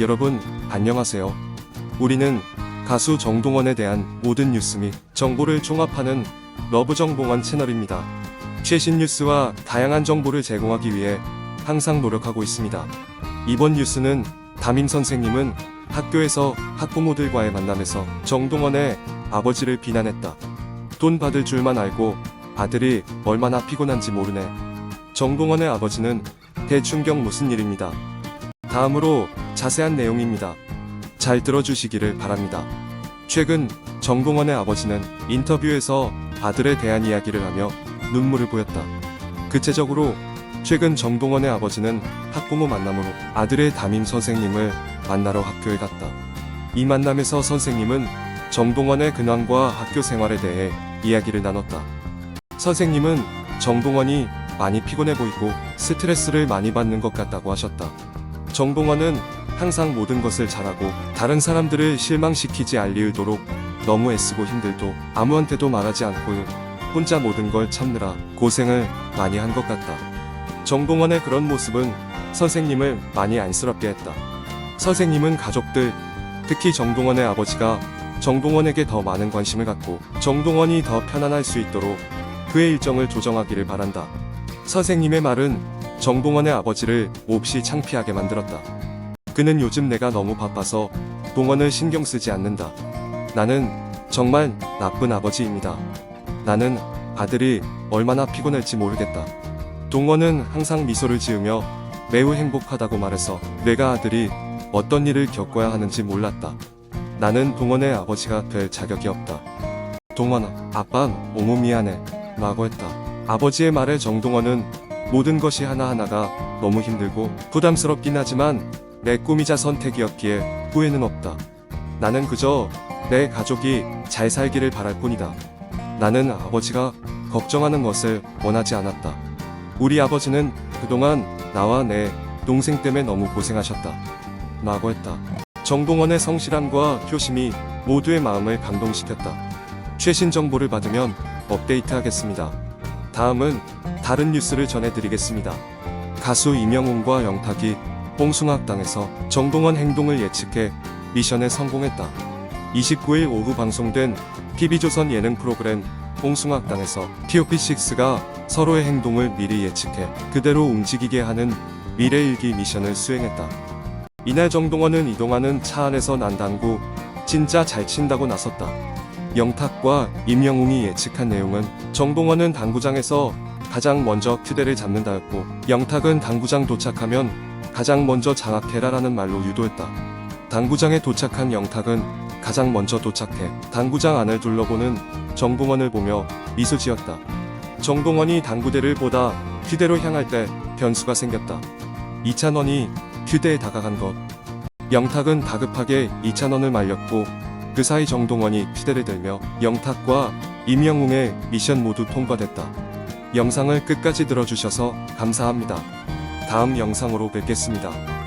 여러분, 안녕하세요. 우리는 가수 정동원에 대한 모든 뉴스 및 정보를 종합하는 러브 정봉원 채널입니다. 최신 뉴스와 다양한 정보를 제공하기 위해 항상 노력하고 있습니다. 이번 뉴스는 담임 선생님은 학교에서 학부모들과의 만남에서 정동원의 아버지를 비난했다. 돈 받을 줄만 알고 아들이 얼마나 피곤한지 모르네. 정동원의 아버지는 대충경 무슨 일입니다. 다음으로 자세한 내용입니다. 잘 들어주시기를 바랍니다. 최근 정동원의 아버지는 인터뷰에서 아들에 대한 이야기를 하며 눈물을 보였다. 구체적으로 최근 정동원의 아버지는 학부모 만남으로 아들의 담임 선생님을 만나러 학교에 갔다. 이 만남에서 선생님은 정동원의 근황과 학교 생활에 대해 이야기를 나눴다. 선생님은 정동원이 많이 피곤해 보이고 스트레스를 많이 받는 것 같다고 하셨다. 정동원은 항상 모든 것을 잘하고 다른 사람들을 실망시키지 알리우도록 너무 애쓰고 힘들도 아무한테도 말하지 않고 혼자 모든 걸 참느라 고생을 많이 한 것 같다. 정동원의 그런 모습은 선생님을 많이 안쓰럽게 했다. 선생님은 가족들, 특히 정동원의 아버지가 정동원에게 더 많은 관심을 갖고 정동원이 더 편안할 수 있도록 그의 일정을 조정하기를 바란다. 선생님의 말은 정동원의 아버지를 몹시 창피하게 만들었다. 그는 요즘 내가 너무 바빠서 동원을 신경 쓰지 않는다. 나는 정말 나쁜 아버지입니다. 나는 아들이 얼마나 피곤할지 모르겠다. 동원은 항상 미소를 지으며 매우 행복하다고 말해서 내가 아들이 어떤 일을 겪어야 하는지 몰랐다. 나는 동원의 아버지가 될 자격이 없다. 동원아, 아빠 너무 미안해. 라고 했다. 아버지의 말에 정동원은 모든 것이 하나하나가 너무 힘들고 부담스럽긴 하지만 내 꿈이자 선택이었기에 후회는 없다. 나는 그저 내 가족이 잘 살기를 바랄 뿐이다. 나는 아버지가 걱정하는 것을 원하지 않았다. 우리 아버지는 그동안 나와 내 동생 때문에 너무 고생하셨다. 라고 했다. 정동원의 성실함과 효심이 모두의 마음을 감동시켰다. 최신 정보를 받으면 업데이트 하겠습니다. 다음은 다른 뉴스를 전해드리겠습니다. 가수 이명웅과 영탁이 홍숭학당에서 정동원 행동을 예측해 미션에 성공했다. 29일 오후 방송된 TV조선 예능 프로그램 홍숭학당에서 TOP6가 서로의 행동을 미리 예측해 그대로 움직이게 하는 미래일기 미션을 수행했다. 이날 정동원은 이동하는 차 안에서 난당구 진짜 잘 친다고 나섰다. 영탁과 임영웅이 예측한 내용은 정동원은 당구장에서 가장 먼저 큐대를 잡는다였고 영탁은 당구장 도착하면 가장 먼저 장악해라라는 말로 유도했다. 당구장에 도착한 영탁은 가장 먼저 도착해 당구장 안을 둘러보는 정동원을 보며 미소 지었다. 정동원이 당구대를 보다 큐대로 향할 때 변수가 생겼다. 이찬원이 큐대에 다가간 것. 영탁은 다급하게 이찬원을 말렸고 그 사이 정동원이 큐대를 들며 영탁과 임영웅의 미션 모두 통과됐다. 영상을 끝까지 들어주셔서 감사합니다. 다음 영상으로 뵙겠습니다.